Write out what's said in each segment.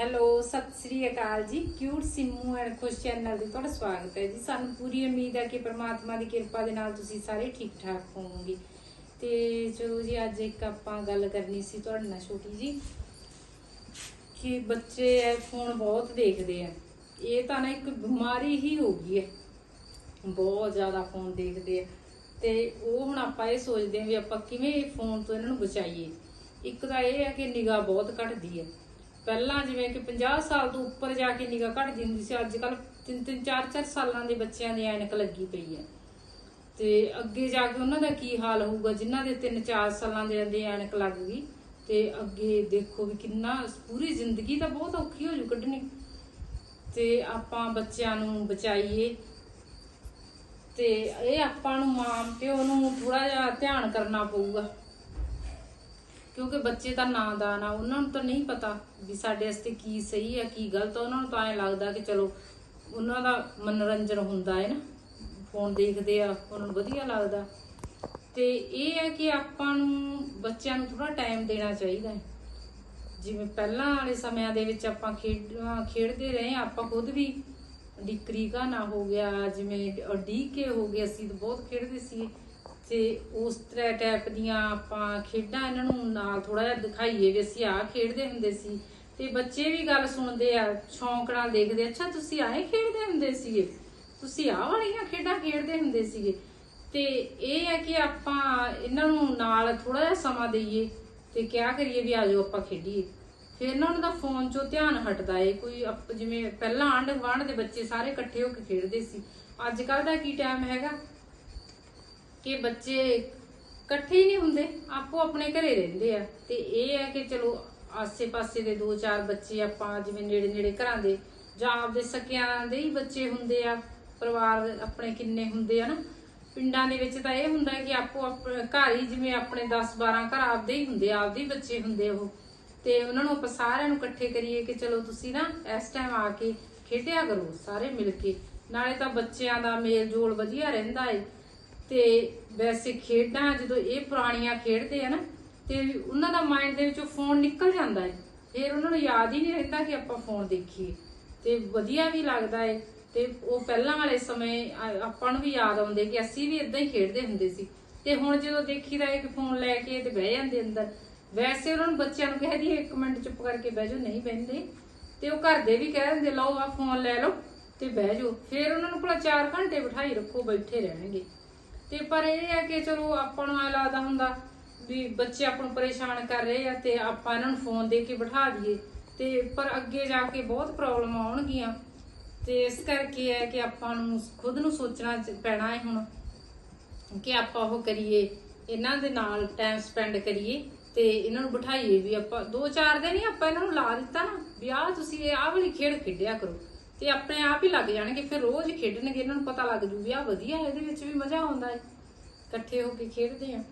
Hello, ਸਤਿ ਸ੍ਰੀ ਅਕਾਲ ਜੀ। Cute Simmu and Khush channel 'ਤੇ ਤੁਹਾਡਾ ਸਵਾਗਤ ਹੈ ਜੀ। ਸਾਨੂੰ ਪੂਰੀ ਉਮੀਦ ਹੈ ਕਿ ਪ੍ਰਮਾਤਮਾ ਦੀ ਕਿਰਪਾ ਦੇ ਨਾਲ ਤੁਸੀਂ ਸਾਰੇ ਠੀਕ ਠਾਕ ਹੋਵੋਗੇ। ਤੇ ਚਲੋ ਜੀ ਅੱਜ ਇੱਕ ਆਪਾਂ ਗੱਲ ਕਰਨੀ ਸੀ ਤੁਹਾਡੇ ਨਾਲ ਛੋਟੀ ਜੀ, ਕਿ ਬੱਚੇ ਫੋਨ ਬਹੁਤ ਦੇਖਦੇ ਆ। ਇਹ ਤਾਂ ਨਾ ਇੱਕ ਬਿਮਾਰੀ ਹੀ ਹੋ ਗਈ ਹੈ। ਬਹੁਤ ਜ਼ਿਆਦਾ ਫੋਨ ਦੇਖਦੇ ਆ। ਤੇ ਉਹ ਹੁਣ ਆਪਾਂ ਇਹ ਸੋਚਦੇ ਆ ਵੀ ਆਪਾਂ ਕਿਵੇਂ ਫੋਨ ਤੋਂ ਇਹਨਾਂ ਨੂੰ ਬਚਾਈਏ। ਇੱਕ ਤਾਂ ਇਹ ਹੈ ਕਿ ਨਿਗਾਹ ਬਹੁਤ ਘਟਦੀ ਹੈ। ਪਹਿਲਾਂ ਜਿਵੇਂ ਕਿ 50 ਸਾਲ ਤੋਂ ਉੱਪਰ ਜਾ ਕੇ ਨਿਗਾਹ ਘਟਦੀ ਹੁੰਦੀ ਸੀ, ਅੱਜ ਕੱਲ 3-3 4-4 ਸਾਲਾਂ ਦੇ ਬੱਚਿਆਂ ਦੀ ਐਨਕ ਲੱਗੀ ਪਈ ਹੈ। ਤੇ ਅੱਗੇ ਜਾ ਕੇ ਉਹਨਾਂ ਦਾ ਕੀ ਹਾਲ ਹੋਊਗਾ, ਜਿਨ੍ਹਾਂ ਦੇ 3-4 ਸਾਲਾਂ ਦੇ ਦੇ ਐਨਕ ਲੱਗ ਗਈ, ਤੇ ਅੱਗੇ ਦੇਖੋ ਵੀ ਕਿੰਨਾ ਪੂਰੀ ਜ਼ਿੰਦਗੀ ਤਾਂ ਬਹੁਤ ਔਖੀ ਹੋ ਜੂ ਕੱਢਣੀ। ਤੇ ਆਪਾਂ ਬੱਚਿਆਂ ਨੂੰ ਬਚਾਈਏ। ਤੇ ਇਹ ਆਪਾਂ ਨੂੰ ਮਾਂ ਪਿਓ ਨੂੰ ਥੋੜਾ ਜਿਹਾ ਧਿਆਨ ਕਰਨਾ ਪਊਗਾ। ਕਿਉਂਕਿ ਬੱਚੇ ਤਾਂ ਨਾਦਾਨ ਆ ਉਹਨਾਂ ਨੂੰ ਤਾਂ ਨਹੀਂ ਪਤਾ ਵੀ ਸਾਡੇ ਵਾਸਤੇ ਕੀ ਸਹੀ ਆ, ਕੀ ਗਲਤ ਆ। ਉਹਨਾਂ ਨੂੰ ਤਾਂ ਐ ਲੱਗਦਾ ਕਿ ਚਲੋ, ਉਹਨਾਂ ਦਾ ਮਨੋਰੰਜਨ ਹੁੰਦਾ ਹੈ ਨਾ। ਫੋਨ ਦੇਖਦੇ ਆ, ਉਹਨਾਂ ਨੂੰ ਵਧੀਆ ਲੱਗਦਾ। ਤੇ ਇਹ ਹੈ ਕਿ ਆਪਾਂ ਨੂੰ ਬੱਚਿਆਂ ਨੂੰ ਥੋੜਾ ਟਾਈਮ ਦੇਣਾ ਚਾਹੀਦਾ ਹੈ। ਜਿਵੇਂ ਪਹਿਲਾਂ ਵਾਲੇ ਸਮਿਆਂ ਦੇ ਵਿੱਚ ਆਪਾਂ ਖੇਡ ਖੇਡਦੇ ਰਹੇ, ਆਪਾਂ ਖੁਦ ਵੀ ਡਿਕਰੀ ਨਾ ਹੋ ਗਿਆ, ਜਿਵੇਂ ਡੀਕੇ ਹੋ ਗਿਆ ਅਸੀਂ ਤਾਂ ਬਹੁਤ ਖੇਡਦੇ ਸੀ ਤੇ ਉਸ ਤਰ੍ਹਾਂ ਟਾਈਪ ਦੀਆਂ ਆਪਾਂ ਖੇਡਾਂ ਇਹਨਾਂ ਨੂੰ ਨਾਲ ਥੋੜਾ ਜਿਹਾ ਦਿਖਾਈਏ ਵੀ ਅਸੀਂ ਆਹ ਖੇਡਦੇ ਹੁੰਦੇ ਸੀ। ਤੇ ਬੱਚੇ ਵੀ ਗੱਲ ਸੁਣਦੇ ਆ ਸ਼ੌਂਕ ਨਾਲ ਦੇਖਦੇ ਅੱਛਾ ਤੁਸੀਂ ਆਏ ਖੇਡਦੇ ਹੁੰਦੇ ਸੀਗੇ? ਤੁਸੀਂ ਆਹ ਵਾਲੀਆਂ ਖੇਡਾਂ ਖੇਡਦੇ ਹੁੰਦੇ ਸੀਗੇ? ਤੇ ਇਹ ਹੈ ਕਿ ਆਪਾਂ ਇਹਨਾਂ ਨੂੰ ਨਾਲ ਥੋੜਾ ਜਿਹਾ ਸਮਾਂ ਦਈਏ ਤੇ ਕਿਆ ਕਰੀਏ ਵੀ ਆਜੋ ਆਪਾਂ ਖੇਡੀਏ। ਫਿਰ ਇਹਨਾਂ ਦਾ ਫੋਨ ਚੋਂ ਧਿਆਨ ਹਟਦਾ ਏ, ਕੋਈ ਅਪ- ਜਿਵੇਂ ਪਹਿਲਾਂ ਆਂਢ ਗੁਆਂਢ ਦੇ ਬੱਚੇ ਸਾਰੇ ਇਕੱਠੇ ਹੋ ਕੇ ਖੇਡਦੇ ਸੀ। ਅੱਜ ਕੱਲ ਦਾ ਕੀ ਟਾਈਮ ਹੈਗਾ? ਕਿ ਬੱਚੇ ਇਕੱਠੇ ਹੀ ਨਹੀਂ ਹੁੰਦੇ, ਆਪੋ ਆਪਣੇ ਘਰੇ ਰਹਿੰਦੇ ਆ। ਤੇ ਇਹ ਹੈ ਕਿ ਚਲੋ ਆਸੇ-ਪਾਸੇ ਦੇ ਦੋ ਚਾਰ ਬੱਚੇ ਆਪਾਂ ਜਿਵੇਂ ਨੇੜੇ-ਨੇੜੇ ਘਰਾਂ ਦੇ ਜਾਂ ਆਪਦੇ ਸਕਿਆਂ ਦੇ ਹੀ ਬੱਚੇ ਹੁੰਦੇ ਆ, ਪਰਿਵਾਰ ਆਪਣੇ ਕਿੰਨੇ ਹੁੰਦੇ ਆ ਨਾ। ਪਿੰਡਾਂ ਦੇ ਵਿੱਚ ਤਾਂ ਇਹ ਹੁੰਦਾ ਕਿ ਆਪੋ ਆਪਣੇ ਘਰ ਹੀ ਜਿਵੇਂ ਆਪਣੇ 10 12 ਘਰ ਆਪਦੇ ਹੀ ਹੁੰਦੇ ਆ, ਆਪਦੇ ਹੀ ਬੱਚੇ ਹੁੰਦੇ ਉਹ। ਤੇ ਉਹਨਾਂ ਨੂੰ ਆਪਾਂ ਸਾਰਿਆਂ ਨੂੰ ਇਕੱਠੇ ਕਰੀਏ ਕਿ ਚਲੋ ਤੁਸੀਂ ਨਾ ਇਸ ਟਾਈਮ ਆ ਕੇ ਖੇਡਿਆ ਕਰੋ ਸਾਰੇ ਮਿਲ ਕੇ। ਨਾਲੇ ਤਾਂ ਬੱਚਿਆਂ ਦਾ ਮੇਲ ਜੋਲ ਵਧੀਆ ਰਹਿੰਦਾ ਏ। ਤੇ ਵੈਸੇ ਖੇਡਾਂ ਜਦੋਂ ਇਹ ਪੁਰਾਣੀਆਂ ਖੇਡਦੇ ਆ ਨਾ, ਤੇ ਉਹਨਾਂ ਦਾ ਮਾਈਂਡ ਦੇ ਵਿੱਚੋਂ ਫੋਨ ਨਿਕਲ ਜਾਂਦਾ ਹੈ ਫਿਰ ਉਹਨਾਂ ਨੂੰ ਯਾਦ ਹੀ ਨਹੀਂ ਰਹਿੰਦਾ ਕਿ ਆਪਾਂ ਫੋਨ ਦੇਖੀਏ। ਤੇ ਵਧੀਆ ਵੀ ਲੱਗਦਾ ਏ। ਤੇ ਉਹ ਪਹਿਲਾਂ ਵਾਲੇ ਸਮੇਂ ਆਪਾਂ ਨੂੰ ਵੀ ਯਾਦ ਆਉਂਦੇ ਕਿ ਅਸੀਂ ਵੀ ਇਦਾਂ ਹੀ ਖੇਡਦੇ ਹੁੰਦੇ ਸੀ। ਤੇ ਹੁਣ ਜਦੋਂ ਦੇਖੀਦਾ ਹੈ ਕਿ ਫੋਨ ਲੈ ਕੇ ਤੇ ਬਹਿ ਜਾਂਦੇ ਅੰਦਰ। ਵੈਸੇ ਉਹਨਾਂ ਨੂੰ ਬੱਚਿਆਂ ਨੂੰ ਕਹਿ ਦਈਏ, ਇੱਕ ਮਿੰਟ ਚੁੱਪ ਕਰਕੇ ਬਹਿ ਜਾਓ, ਨਹੀਂ ਬਹਿੰਦੇ। ਤੇ ਉਹ ਘਰ ਦੇ ਵੀ ਕਹਿ ਦਿੰਦੇ, ਲਓ ਆ ਫੋਨ ਲੈ ਲਓ ਤੇ ਬਹਿ ਜਾਓ। ਫਿਰ ਉਹਨਾਂ ਨੂੰ ਭਲਾ 4 ਘੰਟੇ ਬਿਠਾਈ ਰੱਖੋ, ਬੈਠੇ ਰਹਿਣਗੇ। ਤੇ ਪਰ ਇਹ ਹੈ ਕਿ ਚਲੋ ਆਪਾਂ ਨੂੰ ਐ ਲੱਗਦਾ ਹੁੰਦਾ ਵੀ ਬੱਚੇ ਆਪਾਂ ਨੂੰ ਪਰੇਸ਼ਾਨ ਕਰ ਰਹੇ ਆ ਤੇ ਆਪਾਂ ਇਹਨਾਂ ਨੂੰ ਫੋਨ ਦੇ ਕੇ ਬਿਠਾ ਦਈਏ। ਤੇ ਪਰ ਅੱਗੇ ਜਾ ਕੇ ਬਹੁਤ ਪ੍ਰੋਬਲਮ ਆਉਣਗੀਆਂ। ਤੇ ਇਸ ਕਰਕੇ ਹੈ ਕਿ ਆਪਾਂ ਨੂੰ ਖੁਦ ਨੂੰ ਸੋਚਣਾ ਪੈਣਾ ਹੈ ਹੁਣ ਕਿ ਆਪਾਂ ਉਹ ਕਰੀਏ, ਇਹਨਾਂ ਦੇ ਨਾਲ ਟਾਈਮ ਸਪੈਂਡ ਕਰੀਏ ਤੇ ਇਹਨਾਂ ਨੂੰ ਬਿਠਾਈਏ ਵੀ ਆਪਾਂ, ਦੋ ਚਾਰ ਦਿਨ ਹੀ ਆਪਾਂ ਇਹਨਾਂ ਨੂੰ ਲਾ ਦਿੱਤਾ ਨਾ, ਵੀ ਆਹ ਤੁਸੀਂ ਇਹ ਆਹ ਵਾਲੀ ਖੇਡ ਖੇਡਿਆ ਕਰੋ। ਤੇ ਆਪਣੇ ਆਪ ਹੀ ਲੱਗ ਜਾਣਗੇ ਫਿਰ ਰੋਜ਼ ਖੇਡਣਗੇ ਇਹਨਾਂ ਨੂੰ ਪਤਾ ਲੱਗ ਜੂ ਵੀ ਆਹ ਵਧੀਆ ਹੈ, ਇਹਦੇ ਵਿੱਚ ਵੀ ਮਜ਼ਾ ਆਉਂਦਾ ਹੈ ਇਕੱਠੇ ਹੋ ਕੇ ਖੇਡਦੇ ਆ।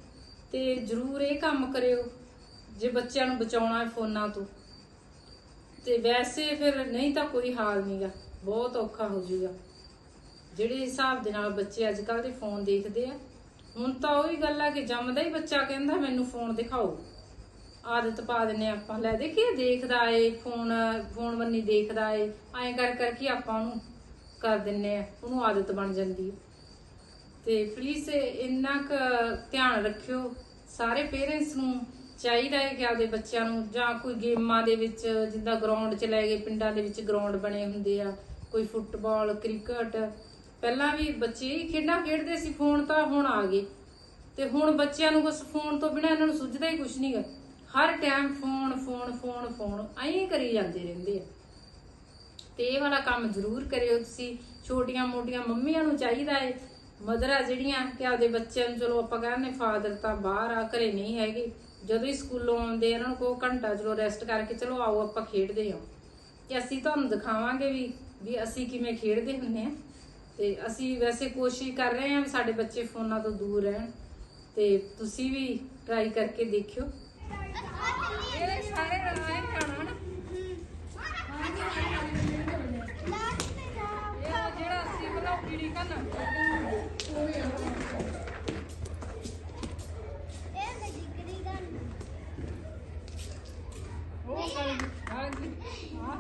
ਤੇ ਜਰੂਰ ਇਹ ਕੰਮ ਕਰਿਓ ਜੇ ਬੱਚਿਆਂ ਨੂੰ ਬਚਾਉਣਾ ਹੈ ਫੋਨਾਂ ਤੋਂ। ਤੇ ਵੈਸੇ ਫਿਰ ਨਹੀਂ ਤਾਂ ਕੋਈ ਹਾਲ ਨਹੀਂਗਾ ਬਹੁਤ ਔਖਾ ਹੋ ਜਾਊਗਾ ਜਿਹੜੇ ਹਿਸਾਬ ਦੇ ਨਾਲ ਬੱਚੇ ਅੱਜ ਕੱਲ ਦੇ ਫੋਨ ਦੇਖਦੇ ਆ ਹੁਣ ਤਾਂ ਉਹੀ ਗੱਲ ਆ ਕਿ ਜੰਮਦਾ ਹੀ ਬੱਚਾ ਕਹਿੰਦਾ ਮੈਨੂੰ ਫੋਨ ਦਿਖਾਓ। ਆਦਤ ਪਾ ਦਿੰਨੇ ਆਪਾਂ। ਲੈ ਦੇਖੀਏ, ਦੇਖਦਾ ਏ ਫੋਨ ਫੋਨ ਬੰਨੀ ਦੇਖਦਾ ਏ। ਐਂ ਕਰ ਕਰਕੇ ਆਪਾਂ ਉਹਨੂੰ ਕਰ ਦਿੰਨੇ ਆ। ਉਹਨੂੰ ਆਦਤ ਬਣ ਜਾਂਦੀ ਹੈ ਤੇ ਪਲੀਜ਼ ਇੰਨਾ ਕੁ ਧਿਆਨ ਰੱਖਿਓ। ਸਾਰੇ ਪੇਰੈਂਟਸ ਨੂੰ ਚਾਹੀਦਾ ਹੈ ਕਿ ਆਪਦੇ ਬੱਚਿਆਂ ਨੂੰ ਜਾਂ ਕੋਈ ਗੇਮਾਂ ਦੇ ਵਿੱਚ, ਜਿੱਦਾਂ ਗਰਾਊਂਡ 'ਚ ਲੈ ਗਏ ਪਿੰਡਾਂ ਦੇ ਵਿੱਚ ਗਰਾਊਂਡ ਬਣੇ ਹੁੰਦੇ ਆ। ਕੋਈ ਫੁੱਟਬਾਲ, ਕ੍ਰਿਕਟ। ਪਹਿਲਾਂ ਵੀ ਬੱਚੇ ਖੇਡਾਂ ਖੇਡਦੇ ਸੀ ਫੋਨ ਤਾਂ ਹੁਣ ਆ ਗਏ। ਤੇ ਹੁਣ ਬੱਚਿਆਂ ਨੂੰ ਬਸ ਫੋਨ ਤੋਂ ਬਿਨਾਂ ਇਹਨਾਂ ਨੂੰ ਸੁੱਝਦਾ ਹੀ ਕੁਝ ਨਹੀਂਗਾ ਹਰ time phone phone phone phone, ਐਂ ਕਰੀ ਜਾਂਦੇ ਰਹਿੰਦੇ ਆ। ਤੇ ਇਹ ਵਾਲਾ ਕੰਮ ਜ਼ਰੂਰ ਕਰਿਓ ਤੁਸੀਂ। ਛੋਟੀਆਂ ਮੋਟੀਆਂ ਮੰਮੀਆਂ ਨੂੰ ਚਾਹੀਦਾ ਏ। ਮਦਰਾਂ ਜਿਹੜੀਆਂ ਕਿ ਆਪਦੇ ਬੱਚਿਆਂ ਨੂੰ ਚਲੋ ਆਪਾਂ ਕਹਿੰਦੇ ਫਾਦਰ ਤਾਂ ਬਾਹਰ ਆ, ਘਰੇ ਨਹੀਂ ਹੈਗੇ। ਜਦੋਂ ਹੀ ਸਕੂਲੋਂ ਆਉਂਦੇ ਇਹਨਾਂ ਨੂੰ ਕੋ ਘੰਟਾ ਚਲੋ ਰੈਸਟ ਕਰਕੇ ਚਲੋ ਆਓ, ਆਪਾਂ ਖੇਡਦੇ ਹਾਂ। ਕਿ ਅਸੀਂ ਤੁਹਾਨੂੰ ਦਿਖਾਵਾਂਗੇ ਵੀ ਵੀ ਅਸੀਂ ਕਿਵੇਂ ਖੇਡਦੇ ਹੁੰਨੇ ਆ ਤੇ ਅਸੀਂ ਵੈਸੇ ਕੋਸ਼ਿਸ਼ ਕਰ ਰਹੇ ਹਾਂ ਵੀ ਸਾਡੇ ਬੱਚੇ ਫੋਨਾਂ ਤੋਂ ਦੂਰ ਰਹਿਣ। ਤੇ ਤੁਸੀਂ ਵੀ ਟਰਾਈ ਕਰਕੇ ਦੇਖਿਓ। ਸਾਰੇ ਰਵਾਏ ਖਾਣਾ ਨਾ ਇਹ ਜਿਹੜਾ ਅਸੀਂ ਬਲਾ ਪੀੜੀ ਕਰਨਾ ਉਹ ਕਰ ਹਾਂਜੀ ਹਾਂ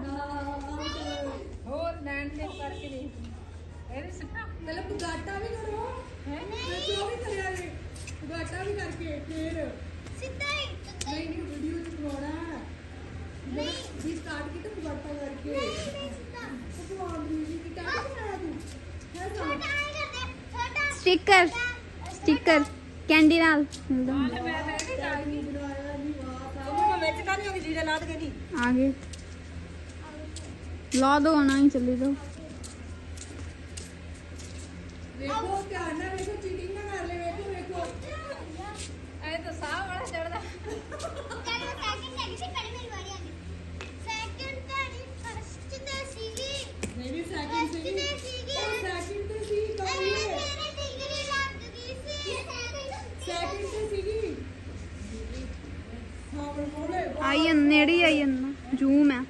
ਪਹਿਲਾਂ ਪੁਗਾਟਾ ਵੀ ਕਰੋ ਹੈ ਨਹੀਂ ਉਹ ਵੀ ਕਰਿਆ ਜੀ ਪੁਗਾਟਾ ਵੀ ਕਰਕੇ ਫੇਰ ਸਿੱਧਾ ਹੀ ਨਹੀਂ ਨਹੀਂ ਵੀਡੀਓ ਚ ਪਾਉਣਾ ਨਹੀਂ ਵੀ ਸਟਾਰਟ ਕੀਤਾ ਪੁਗਾਟਾ ਕਰਕੇ ਭਗਵਾਨ ਦੀ ਜੀ ਕੀ ਟਾਈਮ ਬਣਾਇਆ ਤੂੰ ਹੈ ਤਾਂ ਛੋਟਾ ਨਹੀਂ ਕਰਦੇ ਛੋਟਾ ਸਟicker ਸਟicker ਕੈਂਡੀ ਨਾਲ ਮਿਲਦਾ ਹੁੰਦਾ। ਟਾਈਮ ਬਣਾਇਆ ਨਹੀਂ ਵਾਹ ਉਹ ਵਿੱਚ ਕਾਹਦੀ ਹੋ ਗਈ ਨੇੜੇ ਹੀ ਆਈ ਜਾਂਦਾ ਜ਼ੂਮ ਹੈ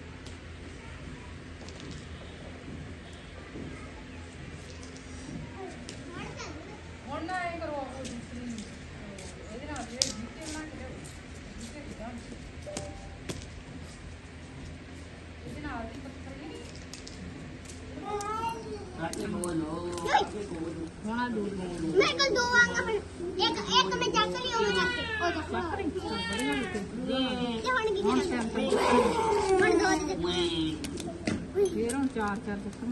ਹੁਣ ਨਾ ਇਹ ਕਰੋ ਉਹ ਦੂਸਰੀ ਇਹਦੇ ਨਾਲ ਜਿਹੜੇ ਜੀਤੇ ਬਣਾ ਕੇ ਲਿਆਓ। ਜੀਤੇ ਕਿਦਾਂ ਇਹਦੇ ਨਾਲ ਦੀ ਪੱਥਰ ਨਹੀਂ ਮੇਰੇ ਕੋਲ ਦੋ ਆਂਗਾ ਫਿਰ ਇੱਕ ਇੱਕ ਮੈਂ ਚੱਕ ਲਈ ਉਹ ਚੱਕ ਕੇ ਉਹ ਚੱਕ ਲਈ ਇਹ ਹੁਣ ਕੀ ਕਰਾਂਗੇ ਹੁਣ ਦੋ ਦੇ ਦੇ ਫੇਰ ਹੁਣ ਚਾਰ ਚਾਰ ਦੱਸਣ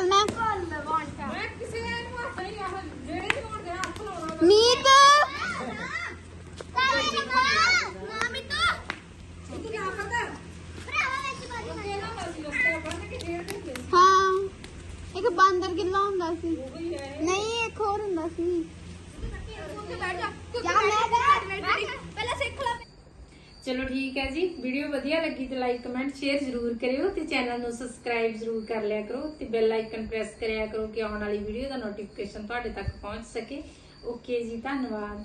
ਚਾਰ ਪਾਸ ਚਲੋ ਰੈਡੀ ਦੱਸ ਗਿਆ ਚੱਲ ਮੈਂ ਮੈਂ ਕਿਸੇ ਨੂੰ ਹੱਥ ਨਹੀਂ ਆਹ ਜਿਹੜੇ ਚ ਹੋਣ ਦੇਣਾ ਹੱਥ ਲਾਉਣਾ ਮੀਤ ਹਾਂ ਇੱਕ ਬਾਂਦਰ ਕਿੱਲਾ ਹੁੰਦਾ ਸੀ ਨਹੀਂ ਇੱਕ ਹੋਰ ਹੁੰਦਾ ਸੀ ਜਾ ਮੈਂ ਪਹਿਲਾਂ ਸਿੱਖ ਲਾ ਚਲੋ ਠੀਕ ਹੈ ਜੀ। ਵੀਡੀਓ ਵਧੀਆ ਲੱਗੀ ਤੇ ਲਾਈਕ ਕਮੈਂਟ ਸ਼ੇਅਰ ਜ਼ਰੂਰ ਕਰਿਓ ਤੇ ਚੈਨਲ ਨੂੰ ਸਬਸਕ੍ਰਾਈਬ ਜ਼ਰੂਰ ਕਰ ਲਿਆ ਕਰੋ ਤੇ ਬੈਲ ਆਈਕਨ ਪ੍ਰੈਸ ਕਰਿਆ ਕਰੋ ਕਿ ਆਉਣ ਵਾਲੀ ਵੀਡੀਓ ਦਾ ਨੋਟੀਫਿਕੇਸ਼ਨ ਤੁਹਾਡੇ ਤੱਕ ਪਹੁੰਚ ਸਕੇ। ਓਕੇ ਜੀ, ਧੰਨਵਾਦ।